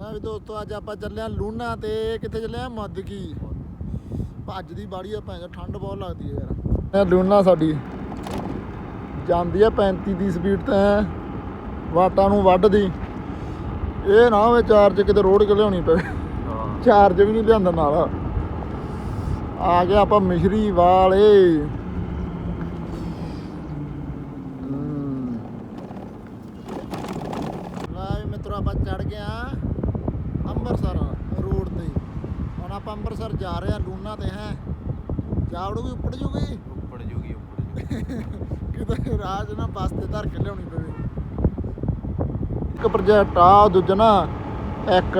ਹਾਂ ਵੀ ਦੋਸਤੋ ਅੱਜ ਆਪਾਂ ਚੱਲੇ ਆ ਲੂਣਾ ਤੇ ਕਿੱਥੇ ਚੱਲੇ ਆ ਮੱਦਕੀ ਭੱਜ ਦੀ ਬਾੜੀ ਆ ਭੈਣ ਠੰਡ ਬਹੁਤ ਲੱਗਦੀ ਹੈ ਯਾਰ। ਲੂਣਾ ਸਾਡੀ। ਜਾਂਦੀ ਆ 35 ਦੀ ਸਪੀਡ ਤੇ ਵਾਟਾਂ ਨੂੰ ਵੱਢਦੀ। ਇਹ ਨਾ ਹੋਵੇ ਚਾਰਜ ਕਿਤੇ ਰੋਡ ਕੇ ਲਿਆਉਣੀ ਪਵੇ। ਚਾਰਜ ਵੀ ਨਹੀਂ ਲਿਆਂਦਾ ਨਾਲ। ਆ ਗਿਆ ਆਪਾਂ ਮਿਸ਼ਰੀ ਵਾਲੇ। ਮਿੱਤਰੋ ਆਪਾਂ ਚੜ ਗਿਆ ਅੰਮ੍ਰਿਤਸਰ ਰੋਡ ਤੇ। ਹੁਣ ਆਪਾਂ ਅੰਮ੍ਰਿਤਸਰ ਜਾ ਰਹੇ ਆ ਲੂਣਾ ਤੇ ਹੈ। ਜਾਵੜੂਗੀ ਉੱਪੜ ਜੂਗੀ? ਉੱਪੜ ਜੂਗੀ ਉੱਪੜ ਜੂਗੀ। ਕਿਤੇ ਰਾਜ ਨਾ ਬੱਸ ਤੇ ਧਰ ਕੇ ਲਿਆਉਣੀ ਪਵੇ। ਇੱਕ ਪ੍ਰੋਜੈਕਟ ਆ ਦੂਜਾ ਨਾ ਇੱਕ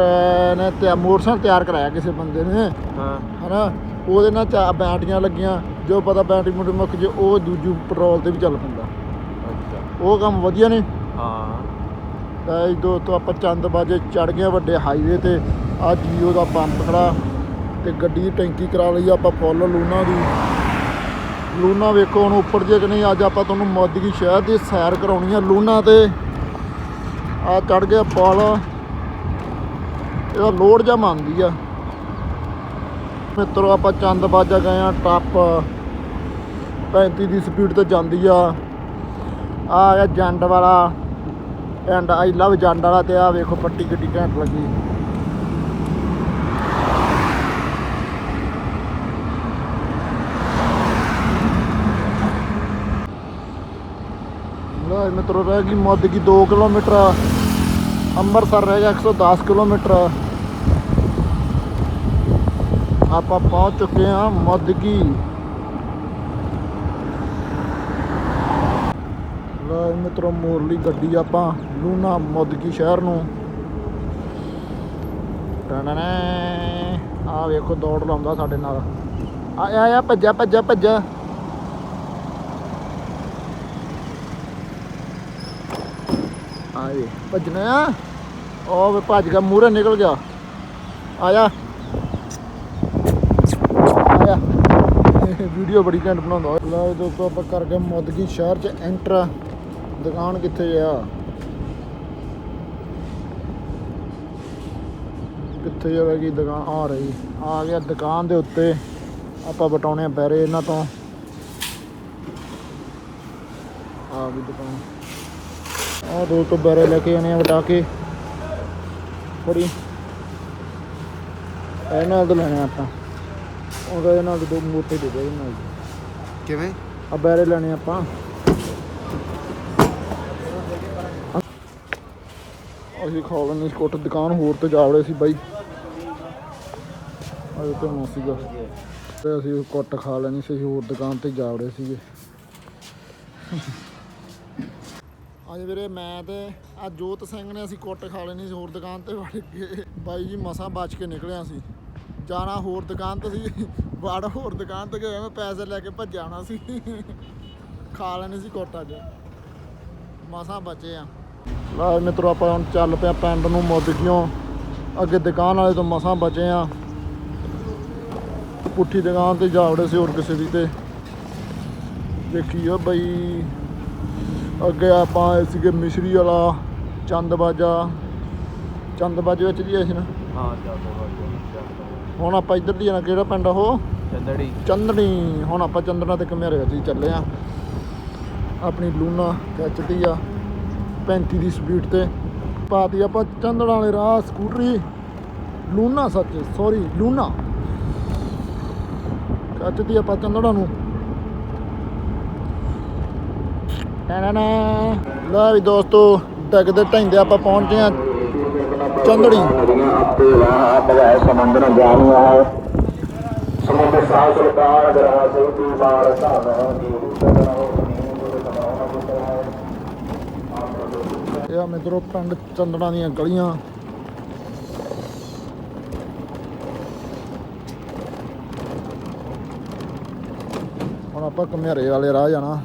ਨੇ ਤੇ ਮੋਟਰਸਾਈਕਲ ਤਿਆਰ ਕਰਾਇਆ ਕਿਸੇ ਬੰਦੇ ਨੇ। ਹਾਂ। ਹਨਾ? ਉਹਦੇ ਨਾਲ ਚਾ ਬੈਟਰੀਆਂ ਲੱਗੀਆਂ ਜੋ ਪਤਾ ਬੈਟਰੀ ਮੁੱਢ ਮੁੱਕ ਜੇ ਉਹ ਦੂਜੂ ਪੈਟਰੋਲ ਤੇ ਵੀ ਚੱਲ ਪੈਂਦਾ। ਅੱਛਾ। ਉਹ ਕੰਮ ਵਧੀਆ ਨੇ? ਹਾਂ। ਤਾਂ ਇਹ ਦੋ ਤੋਂ ਆਪਾਂ ਚੰਦ ਬਾਜੇ ਚੜ ਗਏ ਵੱਡੇ ਹਾਈਵੇ ਤੇ। ਆ ਜੀਓ ਦਾ ਪੰਪ ਖੜਾ ਤੇ ਗੱਡੀ ਦੀ ਟੈਂਕੀ ਕਰਾ ਲਈ ਆਪਾਂ ਫੁੱਲ ਲੂਨਾ ਦੀ। ਲੂਣਾ ਵੇਖੋ ਹੁਣ ਉੱਪਰ ਜੇ ਕਿ ਨਹੀਂ, ਅੱਜ ਆਪਾਂ ਤੁਹਾਨੂੰ ਮੋਦਗੀ ਸ਼ਹਿਰ ਦੀ ਸੈਰ ਕਰਾਉਣੀ ਆ ਲੂਣਾ ਤੇ। ਆ ਚੜ ਗਿਆ ਪੁਲ। ਇਹਦਾ ਲੋਡ ਜਾਂ ਮੰਨਦੀ ਆ। ਮਿੱਤਰੋ, ਆਪਾਂ ਚੰਦ ਬਾਜਾ ਗਏ ਆ ਟੱਪ। 35 ਦੀ ਸਪੀਡ ਤੇ ਜਾਂਦੀ ਆ। ਆ ਆ ਜੰਡ ਵਾਲਾ। ਐਂਡ ਆਈ ਲਵ ਜੰਡ ਵਾਲਾ ਤੇ ਆ ਵੇਖੋ ਪੱਟੀ ਗੱਡੀ ਘੈਂਟ ਲੱਗੀ। ਲੋ ਮਿੱਤਰੋ, ਰਹਿ ਗਈ ਮੁੱਦ ਕੀ 2 ਕਿਲੋਮੀਟਰ। ਅੰਮ੍ਰਿਤਸਰ ਰਹਿ ਗਿਆ 110 ਕਿਲੋਮੀਟਰ। ਆਪਾਂ ਪਹੁੰਚ ਚੁੱਕੇ ਹਾਂ ਮੁੱਦ ਕੀ ਲੋ ਮਿੱਤਰੋ ਮੋੜ ਗੱਡੀ ਆਪਾਂ ਲੂਣਾ ਮੁੱਦਕੀ ਸ਼ਹਿਰ ਨੂੰ। ਟਣਨੇ ਆ ਵੇਖੋ, ਦੌੜ ਲਾਉਂਦਾ ਸਾਡੇ ਨਾਲ। ਆ ਆ ਆ, ਭੱਜਾ ਭੱਜਾ ਭੱਜਾ। ਆਏ ਭੱਜਣਾ ਆ। ਉਹ ਵੇ ਭੱਜ ਗਿਆ, ਮੂਹਰੇ ਨਿਕਲ ਗਿਆ। ਆ ਜਾ। ਆ ਵੀਡੀਓ ਬੜੀ ਘੈਂਟ ਬਣਾਉਂਦਾ। ਲਓ ਦੋਸਤੋ ਆਪਾਂ ਕਰ ਗਏ ਸ਼ਹਿਰ ਚ ਐਂਟਰ ਦੁਕਾਨ ਕਿੱਥੇ ਆ? ਕਿੱਥੇ ਜਾਵੇਗੀ ਦੁਕਾਨ? ਆ ਰਹੀ। ਆ ਗਿਆ ਦੁਕਾਨ ਦੇ ਉੱਤੇ। ਆਪਾਂ ਬਟਾਉਣੇ ਆ ਬੈਰੇ ਇਹਨਾਂ ਤੋਂ। ਆ ਵੀ ਦੁਕਾਨ। ਆ ਦੋ ਤੋਂ ਬੈਰੇ ਲੈ ਕੇ ਆਣੇ ਆ ਵਟਾ ਕੇ। ਥੋੜੀ ਇਹਨਾਂ ਤੋਂ ਲੈਣੇ ਆਪਾਂ। ਉਹਦਾ ਇਹਨਾਂ ਦੇ ਮੋਟੇ ਦੇ ਦੇ ਦੇ ਕਿਵੇਂ? ਆ ਬੈਰੇ ਲੈਣੇ ਆਪਾਂ। ਅਸੀਂ ਖਾ ਲੈਣੀ ਸਕੁੱਟ ਦੁਕਾਨ ਹੋਰ ਤੇ ਜਾ ਵੜੇ ਸੀ ਬਾਈ। ਅਜੇ ਤੇ ਨਾ ਸੀਗਾ ਤੇ ਅਸੀਂ ਕੁੱਟ ਖਾ ਲੈਣੀ ਸੀ ਹੋਰ ਦੁਕਾਨ ਤੇ ਜਾ ਵੜੇ ਸੀਗੇ। ਅੱਜ ਵੀਰੇ ਮੈਂ ਤੇ ਆ ਜੋਤ ਸਿੰਘ ਨੇ ਅਸੀਂ ਕੁੱਟ ਖਾ ਲੈਣੀ ਸੀ, ਹੋਰ ਦੁਕਾਨ ਤੇ ਵੜ ਗਏ ਬਾਈ ਜੀ ਮਸਾਂ ਬਚ ਕੇ ਨਿਕਲਿਆ ਸੀ। ਜਾਣਾ ਹੋਰ ਦੁਕਾਨ ਤੇ ਸੀ, ਵੜ ਹੋਰ ਦੁਕਾਨ ਤੇ ਗਿਆ, ਮੈਂ ਪੈਸੇ ਲੈ ਕੇ ਭੱਜ ਜਾਣਾ ਸੀ। ਖਾ ਲੈਣੀ ਸੀ ਕੁੱਟ ਅੱਜ। ਮਸਾਂ ਬਚੇ ਆ। ਲਾ ਮਿੱਤਰੋ ਆਪਾਂ ਹੁਣ ਚੱਲ ਪਿਆ ਪਿੰਡ ਨੂੰ ਮੁੱਦਕਿਓ ਅੱਗੇ ਦੁਕਾਨ ਵਾਲੇ ਤੋਂ ਮਸਾਂ ਬਚੇ ਆ। ਪੁੱਠੀ ਦੁਕਾਨ ਤੇ ਜਾ ਵੜੇ ਸੀ ਹੋਰ ਕਿਸੇ ਦੀ ਤੇ। ਦੇਖੀ ਓ ਬਈ ਅੱਗੇ ਆਪਾਂ ਆਏ ਸੀਗੇ ਮਿਸ਼ਰੀ ਵਾਲਾ ਚੰਦ ਬਾਜਾ ਚੰਦ ਬਾਜੇ ਵਿੱਚ ਜੀ ਆਏ ਸੀ ਨਾ? ਹਾਂ ਚੱਲਦਾ ਹੁਣ ਆਪਾਂ ਇੱਧਰ ਦੀ ਜਾਣਾ ਕਿਹੜਾ ਪਿੰਡ ਉਹ? ਚੰਦੜੀ। ਹੁਣ ਆਪਾਂ ਚੰਦਣਾ ਤੇ ਵਿੱਚ ਹੀ ਚੱਲੇ ਆ। ਆਪਣੀ ਲੂਨਾ ਖਿੱਚਦੀ ਆ। 35 ਦੀ ਸਪੀਡ ਤੇ ਪਾਤੀ ਆਪਾਂ ਚੰਦੜਾਂ ਵਾਲੇ ਰਾਹ, ਸਕੂਟਰੀ, ਲੂਨਾ ਸੱਚ ਸੌਰੀ ਲੂਨਾ। ਕੱਚ ਦੀ ਆਪਾਂ ਚੰਦੜਾਂ ਨੂੰ। ਨਾ ਨਾ ਲੈ ਵੀ ਦੋਸਤੋ ਡਗਦੇ ਢੈਂਦੇ ਆਪਾਂ ਪਹੁੰਚੇ ਆ ਚੰਦੜੀ ਸਮੁੰਦਰ ਸਾਹ ਸਰਕਾਰ ਗਰਾ ਸਿੰਘ ਦੀ ਬਾੜ ਧਾਵਾ ਦੀ ਇਹ ਆ ਮਿੱਤਰੋ ਪਿੰਡ ਚੰਦਣਾ ਦੀਆਂ ਗਲੀਆਂ। ਹੁਣ ਆਪਾਂ ਘਮਿਆਰੇ ਵਾਲੇ ਰਾਹ ਜਾਣਾ।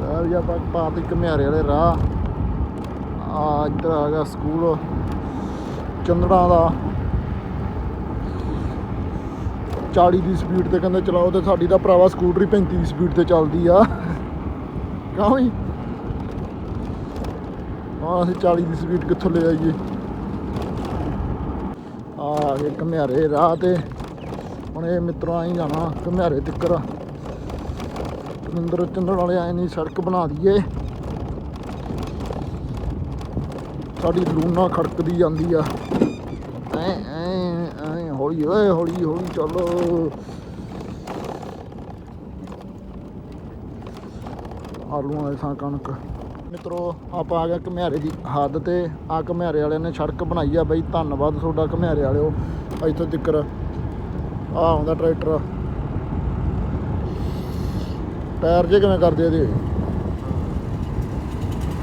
ਲੈ ਵੀ ਆਪਾਂ ਪਾਤੀ ਘਮਿਆਰੇ ਵਾਲੇ ਰਾਹ। ਆ ਇੱਧਰ ਆ ਗਿਆ ਸਕੂਲ ਚੰਦਣਾ ਦਾ। 40 ਦੀ ਸਪੀਡ ਤੇ ਕਹਿੰਦੇ ਚਲਾਓ ਤੇ ਸਾਡੀ ਤਾਂ ਭਰਾਵਾ ਸਕੂਟਰੀ 35 ਦੀ ਸਪੀਡ ਤੇ ਚੱਲਦੀ ਆ। ਕਿਉਂ ਹਾਂ, ਅਸੀਂ 40 ਦੀ ਸਪੀਡ ਕਿੱਥੋਂ ਲੈ ਆਈਏ? ਆ ਗਏ ਘਮਿਆਰੇ ਰਾਹ ਤੇ। ਹੁਣ ਇਹ ਮਿੱਤਰੋ, ਆਈ ਜਾਣਾ ਘਮਿਆਰੇ ਤਿੱਕਰ। ਕਮਿੰਦਰ ਚੰਦਰ ਵਾਲੇ ਆਏ ਨਹੀਂ ਸੜਕ ਬਣਾ ਦਈਏ। ਸਾਡੀ ਲੂਨਾ ਖੜਕਦੀ ਜਾਂਦੀ ਆ। ਐ ਐ ਐ, ਹੌਲੀ, ਓਏ, ਹੌਲੀ ਹੌਲੀ ਚੱਲੋ। ਆਲੂਆਂ ਵਾਲੇ ਸਾਂ ਕਣਕ। ਮਿੱਤਰੋ ਆਪਾਂ ਆ ਗਏ ਘਮਿਆਰੇ ਦੀ ਹੱਦ ਤੇ। ਆ ਘਮਿਆਰੇ ਵਾਲਿਆਂ ਨੇ ਸੜਕ ਬਣਾਈ ਆ ਬਈ। ਧੰਨਵਾਦ ਤੁਹਾਡਾ ਘਮਿਆਰੇ ਵਾਲਿਓ। ਇੱਥੋਂ ਤੱਕਰ ਆ ਆਉਂਦਾ ਟਰੈਕਟਰ। ਟਾਇਰ ਜੇ ਕਿਵੇਂ ਕਰਦੇ ਇਹਦੇ?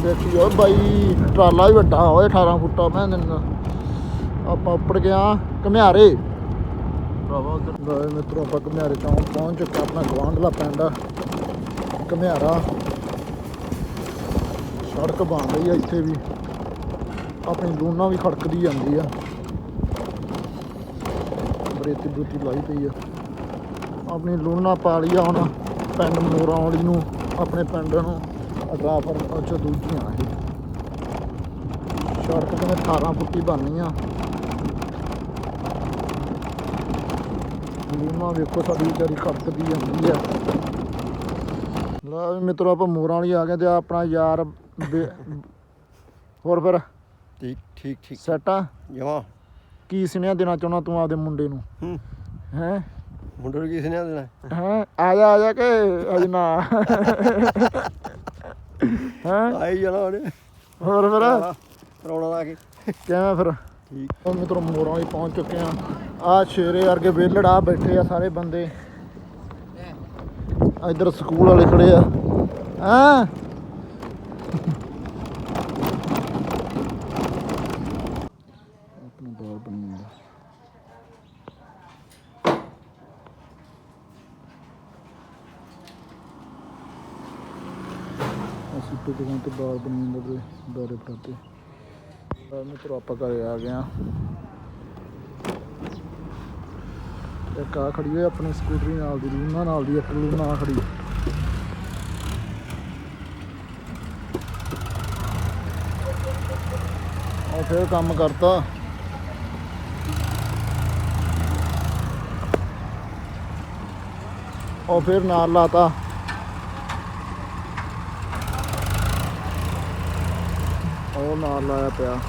ਦੇਖੀ ਓ ਬਾਈ ਟਰਾਲਾ ਵੀ ਵੱਡਾ ਹੋਏ 18 ਫੁੱਟਾ ਮੈਂ ਦਿੰਦਾ ਆਪਾਂ ਉੱਪਰ ਗਿਆ ਘਮਿਆਰੇ। ਭਰਾਵਾ ਉਧਰ ਮਿੱਤਰੋ ਆਪਾਂ ਘਮਿਆਰੇ ਚੌਂਕ ਪਹੁੰਚ ਚੁੱਕੇ ਆਪਣਾ ਗਵਾਂਢਲਾ ਪਿੰਡ ਘਮਿਆਰਾ। ਸੜਕ ਬਣ ਰਹੀ ਆ ਇੱਥੇ ਵੀ। ਆਪਣੀ ਲੂਣਾ ਵੀ ਖੜਕਦੀ ਜਾਂਦੀ ਆ। ਬਰੇਤੀ ਬਰੂਤੀ ਲਾਈ ਪਈ ਆ। ਆਪਣੀ ਲੂਣਾ ਪਾ ਲਈ ਆ ਹੁਣ ਪਿੰਡ ਮੋਰਾਂ ਵਾਲੀ ਨੂੰ, ਆਪਣੇ ਪਿੰਡ ਨੂੰ। ਅਟਰਾਫਰ ਅੱਛਾ ਦੂਜੀਆਂ ਇਹ ਸੜਕ ਕਿਵੇਂ 18 ਫੁੱਟੀ ਬਣਨੀ ਆ। ਲੂਣਾ ਵੇਖੋ ਸਾਡੀ ਵਿਚਾਰੀ ਖੜਕਦੀ ਜਾਂਦੀ ਆ। ਲੈ ਮਿੱਤਰੋ, ਆਪਾਂ ਮੋਰਾਂ ਵਾਲੀ ਆ ਗਏ ਤੇ ਆਪਣਾ ਯਾਰ ਬੇ- ਹੋਰ ਫਿਰ? ਠੀਕ ਠੀਕ ਠੀਕ। ਸੈਟ ਆ? ਜਮਾ। ਕੀ ਸੁਨੇਹਾ ਦੇਣਾ ਚਾਹੁੰਦਾ ਤੂੰ ਆਪਦੇ ਮੁੰਡੇ ਨੂੰ? ਹੂੰ। ਹੈ? ਮੁੰਡੇ ਨੂੰ ਕਿਸ ਨੇ ਦੇਣਾ? ਹੈ? ਆ ਜਾ ਆ ਜਾ ਕੇ ਅਜ ਨਾ। ਹੈ? ਆਈ ਜਾਣਾ ਉਹਨੇ। ਹੋਰ ਫਿਰ? ਪਰੌਣਾ ਲਾ ਕੇ। ਕਿਵੇਂ ਫਿਰ? ਠੀਕ। ਉਹ ਮਿੱਤਰੋ ਮੋਰਾਂ ਵਾਲੀ ਪਹੁੰਚ ਚੁੱਕੇ ਆ। ਆ ਸ਼ੇਰੇ ਵਰਗੇ ਵਿਹਲੜ ਆ ਬੈਠੇ ਆ ਸਾਰੇ ਬੰਦੇ। ਇਧਰ ਸਕੂਲ ਵਾਲੇ ਖੜੇ ਆ। ਹਾਂ? ਆਪਣਾ ਬਾਲ ਬਣੀ ਜਾਂਦਾ ਅਸੀਂ ਤੇ ਜਗ੍ਹਾ ਤੇ ਬਾਰ ਬਣੀ ਜਾਂਦਾ ਵੀਰੇ ਦਾਰੇ ਫੜਾਤੇ। ਆ ਮਿੱਤਰੋ, ਆਪਾਂ ਘਰੇ ਆ ਗਏ ਇੱਕ ਆ ਖੜੀ ਹੋਈ ਆਪਣੀ ਸਕੂਟਰੀ ਨਾਲ ਦੀ ਲੂਨਾ ਨਾਲ ਦੀ, ਇੱਕ ਲੂਨਾ ਆ ਖੜੀ। ਆ ਫਿਰ ਕੰਮ ਕਰਤਾ। ਉਹ ਫਿਰ ਨਾਲ ਲਾਤਾ। ਉਹ ਨਾਲ ਲਾਇਆ ਪਿਆ।